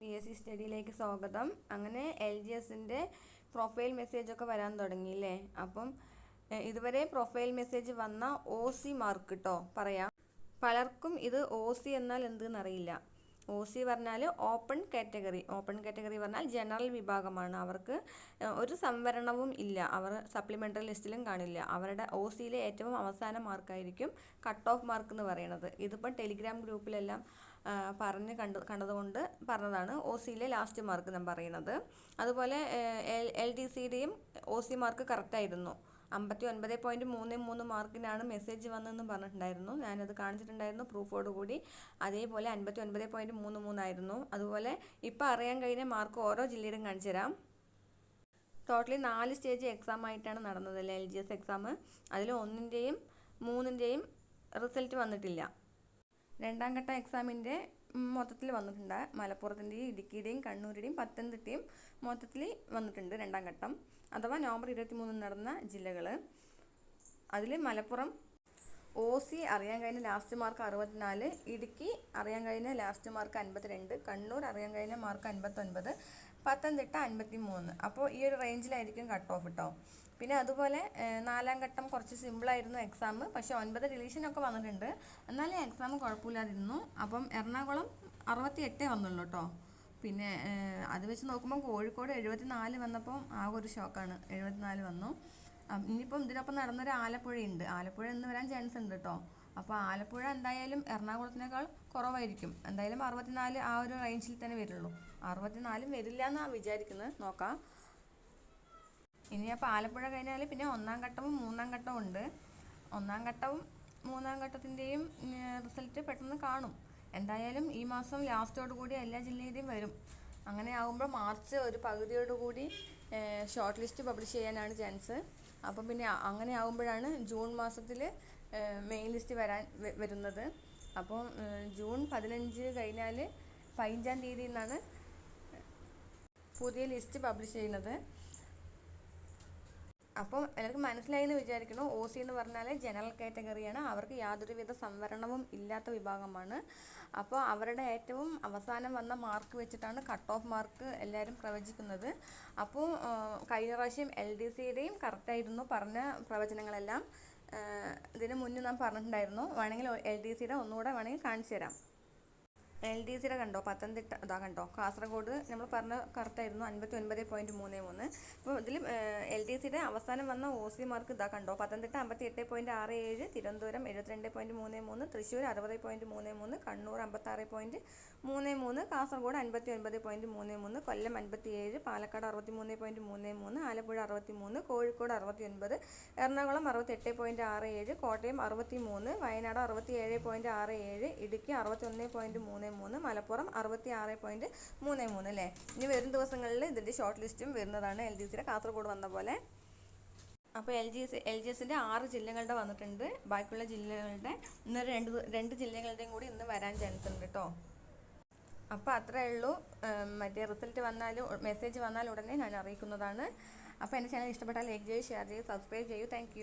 P S C സ്റ്റഡിയിലേക്ക് സ്വാഗതം. അങ്ങനെ എൽ ജി എസിന്റെ പ്രൊഫൈൽ മെസ്സേജ് ഒക്കെ വരാൻ തുടങ്ങി തുടങ്ങിയില്ലേ? അപ്പം ഇതുവരെ പ്രൊഫൈൽ മെസ്സേജ് വന്ന ഒ സി മാർക്ക് കേട്ടോ പറയാം. പലർക്കും ഇത് ഒ സി എന്നാൽ എന്തെന്നറിയില്ല. ഒ സി പറഞ്ഞാൽ ഓപ്പൺ കാറ്റഗറി ഓപ്പൺ കാറ്റഗറി പറഞ്ഞാൽ ജനറൽ വിഭാഗമാണ്. അവർക്ക് ഒരു സംവരണവും ഇല്ല. അവർ സപ്ലിമെന്ററി ലിസ്റ്റിലും കാണില്ല. അവരുടെ ഒ സിയിലെ ഏറ്റവും അവസാന മാർക്കായിരിക്കും കട്ട് ഓഫ് മാർക്ക് എന്ന് പറയുന്നത് ഇതിപ്പം ടെലിഗ്രാം ഗ്രൂപ്പിലെല്ലാം പറഞ്ഞ് കണ്ട് കണ്ടതുകൊണ്ട് പറഞ്ഞതാണ് ഒ സിയിലെ ലാസ്റ്റ് മാർക്ക് ഞാൻ പറയുന്നത്. അതുപോലെ എൽ എൽ ഡി സിയുടെയും ഒ സി മാർക്ക് കറക്റ്റായിരുന്നു അമ്പത്തി ഒൻപത് പോയിന്റ് മൂന്ന് മൂന്ന് മാർക്കിനാണ് മെസ്സേജ് വന്നതെന്ന് പറഞ്ഞിട്ടുണ്ടായിരുന്നു. ഞാനത് കാണിച്ചിട്ടുണ്ടായിരുന്നു പ്രൂഫോട് കൂടി അതേപോലെ അൻപത്തി ഒൻപത് പോയിന്റ് മൂന്ന് മൂന്നായിരുന്നു അതുപോലെ ഇപ്പോൾ അറിയാൻ കഴിഞ്ഞ മാർക്ക് ഓരോ ജില്ലയിലും കാണിച്ചു തരാം. ടോട്ടലി നാല് സ്റ്റേജ് എക്സാം ആയിട്ടാണ് നടന്നത് അല്ലേ? എൽ ജി എസ് എക്സാം അതിൽ ഒന്നിന്റെയും മൂന്നിന്റെയും റിസൾട്ട് വന്നിട്ടില്ല. രണ്ടാം ഘട്ട എക്സാമിന്റെ മൊത്തത്തിൽ വന്നിട്ടുണ്ട്. മലപ്പുറത്തിന്റെയും ഇടുക്കിയുടെയും കണ്ണൂരുടെയും പത്തനംതിട്ടയും മൊത്തത്തിൽ വന്നിട്ടുണ്ട് രണ്ടാം ഘട്ടം. അഥവാ നവംബർ ഇരുപത്തി മൂന്നിന് നടന്ന ജില്ലകൾ അതിൽ മലപ്പുറം ഒ സി അറിയാൻ കഴിഞ്ഞ ലാസ്റ്റ് മാർക്ക് അറുപത്തിനാല് ഇടുക്കി അറിയാൻ കഴിഞ്ഞ ലാസ്റ്റ് മാർക്ക് അൻപത്തിരണ്ട് കണ്ണൂർ അറിയാൻ കഴിഞ്ഞ മാർക്ക് അൻപത്തൊൻപത് പത്തനംതിട്ട അൻപത്തി മൂന്ന് അപ്പോൾ ഈ ഒരു റേഞ്ചിലായിരിക്കും കട്ട് ഓഫ് കേട്ടോ പിന്നെ അതുപോലെ നാലാം ഘട്ടം കുറച്ച് സിമ്പിളായിരുന്നു എക്സാം പക്ഷേ ഒൻപത് ഡിലീഷനൊക്കെ വന്നിട്ടുണ്ട്. എന്നാലും എക്സാം കുഴപ്പമില്ലാതിരുന്നു. അപ്പം എറണാകുളം അറുപത്തി എട്ടേ വന്നുള്ളൂ കേട്ടോ പിന്നെ അത് വെച്ച് നോക്കുമ്പോൾ കോഴിക്കോട് എഴുപത്തി നാല് വന്നപ്പോൾ ആകെ ഒരു ഷോക്കാണ് എഴുപത്തിനാല് വന്നു. ഇനിയിപ്പം ഇതിനൊപ്പം നടന്നൊരു ആലപ്പുഴയുണ്ട്. ആലപ്പുഴ എന്ന് വരാൻ ചാൻസ് ഉണ്ട് കേട്ടോ അപ്പോൾ ആലപ്പുഴ എന്തായാലും എറണാകുളത്തിനേക്കാൾ കുറവായിരിക്കും. എന്തായാലും അറുപത്തിനാല് ആ ഒരു റേഞ്ചിൽ തന്നെ വരുള്ളൂ. അറുപത്തിനാലും വരില്ല എന്നാണ് വിചാരിക്കുന്നത്. നോക്കാം. ഇനി അപ്പോൾ ആലപ്പുഴ കഴിഞ്ഞാൽ പിന്നെ ഒന്നാം ഘട്ടവും മൂന്നാം ഘട്ടവും ഉണ്ട്. ഒന്നാം ഘട്ടവും മൂന്നാം ഘട്ടത്തിന്റെയും റിസൾട്ട് പെട്ടെന്ന് കാണും. എന്തായാലും ഈ മാസം ലാസ്റ്റോടു കൂടി എല്ലാ ജില്ലയിലെയും വരും. അങ്ങനെ ആകുമ്പോൾ മാർച്ച് ഒരു പകുതിയോടുകൂടി ഷോർട്ട് ലിസ്റ്റ് പബ്ലിഷ് ചെയ്യാനാണ് ചാൻസ് അപ്പം പിന്നെ അങ്ങനെ ആകുമ്പോഴാണ് ജൂൺ മാസത്തിൽ മെയിൻ ലിസ്റ്റ് വരാൻ വരുന്നത്. അപ്പോൾ ജൂൺ പതിനഞ്ച് കഴിഞ്ഞാൽ പതിനഞ്ചാം തീയതി നിന്നാണ് പുതിയ ലിസ്റ്റ് പബ്ലിഷ് ചെയ്യുന്നത്. അപ്പം എല്ലാവർക്കും മനസ്സിലായി എന്ന് വിചാരിക്കുന്നു. ഒ സി എന്ന് പറഞ്ഞാൽ ജനറൽ കാറ്റഗറിയാണ് അവർക്ക് യാതൊരുവിധ സംവരണവും ഇല്ലാത്ത വിഭാഗമാണ്. അപ്പോൾ അവരുടെ ഏറ്റവും അവസാനം വന്ന മാർക്ക് വെച്ചിട്ടാണ് കട്ട് ഓഫ് മാർക്ക് എല്ലാവരും പ്രവചിക്കുന്നത്. അപ്പോൾ കഴിഞ്ഞ പ്രാവശ്യം എൽ ഡി സിയുടെയും കറക്റ്റായിരുന്നു പറഞ്ഞ പ്രവചനങ്ങളെല്ലാം. ഇതിന് മുന്നേ നാം പറഞ്ഞിട്ടുണ്ടായിരുന്നു. വേണമെങ്കിൽ എൽ ഡി സിയുടെ ഒന്നുകൂടെ വേണമെങ്കിൽ കാണിച്ചു തരാം. എൽ ഡി സിയുടെ കണ്ടോ? പത്തനംതിട്ട ഇതാ കണ്ടോ? കാസർഗോഡ് നമ്മൾ പറഞ്ഞ കറക്റ്റായിരുന്നു അൻപത്തി ഒൻപത് പോയിന്റ് മൂന്ന്. മൂന്ന് അപ്പോൾ ഇതിൽ എൽ ഡി സിയുടെ അവസാനം വന്ന ഒ സി മാർക്ക് ഇതാ കണ്ടോ? പത്തനംതിട്ട അമ്പത്തി എട്ട് പോയിന്റ് ആറ് ഏഴ് തിരുവനന്തപുരം എഴുപത്തിരണ്ട് പോയിന്റ് മൂന്ന് മൂന്ന് തൃശ്ശൂർ അറുപത് പോയിന്റ് മൂന്ന് മൂന്ന് കണ്ണൂർ അമ്പത്താറ് പോയിന്റ് മൂന്ന് മൂന്ന് കാസർഗോഡ് അൻപത്തി ഒൻപത് പോയിന്റ് മൂന്ന് മൂന്ന് കൊല്ലം അൻപത്തി ഏഴ് പാലക്കാട് അറുപത്തി മൂന്ന് പോയിന്റ് മൂന്ന് മൂന്ന് ആലപ്പുഴ അറുപത്തി മൂന്ന് കോഴിക്കോട് അറുപത്തി ഒൻപത് എറണാകുളം അറുപത്തി എട്ട് പോയിന്റ് ആറ് ഏഴ് കോട്ടയം അറുപത്തി മൂന്ന് വയനാട് അറുപത്തി ഏഴ് പോയിന്റ് ആറ് ഏഴ് ഇടുക്കി അറുപത്തി ഒന്ന് പോയിന്റ് മൂന്ന് മൂന്ന് മലപ്പുറം അറുപത്തി ആറ് പോയിന്റ് മൂന്ന് മൂന്ന് അല്ലേ? ഇനി വരും ദിവസങ്ങളിൽ ഇതിന്റെ ഷോർട്ട് ലിസ്റ്റും വരുന്നതാണ് എൽ ജി സിയുടെ കാസർഗോഡ് വന്ന പോലെ. അപ്പോൾ L G S L G എസിന്റെ ആറ് ജില്ലകളുടെ വന്നിട്ടുണ്ട്. ബാക്കിയുള്ള ജില്ലകളുടെ ഇന്ന് രണ്ട് രണ്ട് ജില്ലകളുടെയും കൂടി ഇന്ന് വരാൻ ചാൻസ് ഉണ്ട് കേട്ടോ അപ്പോൾ അത്രേ ഉള്ളൂ. മറ്റേ റിസൾട്ട് വന്നാൽ മെസ്സേജ് വന്നാൽ ഉടനെ ഞാൻ അറിയിക്കുന്നതാണ്. അപ്പോൾ എന്റെ ചാനൽ ഇഷ്ടപ്പെട്ടാൽ ലൈക്ക് ചെയ്യൂ ഷെയർ ചെയ്യൂ സബ്സ്ക്രൈബ് ചെയ്യൂ. താങ്ക്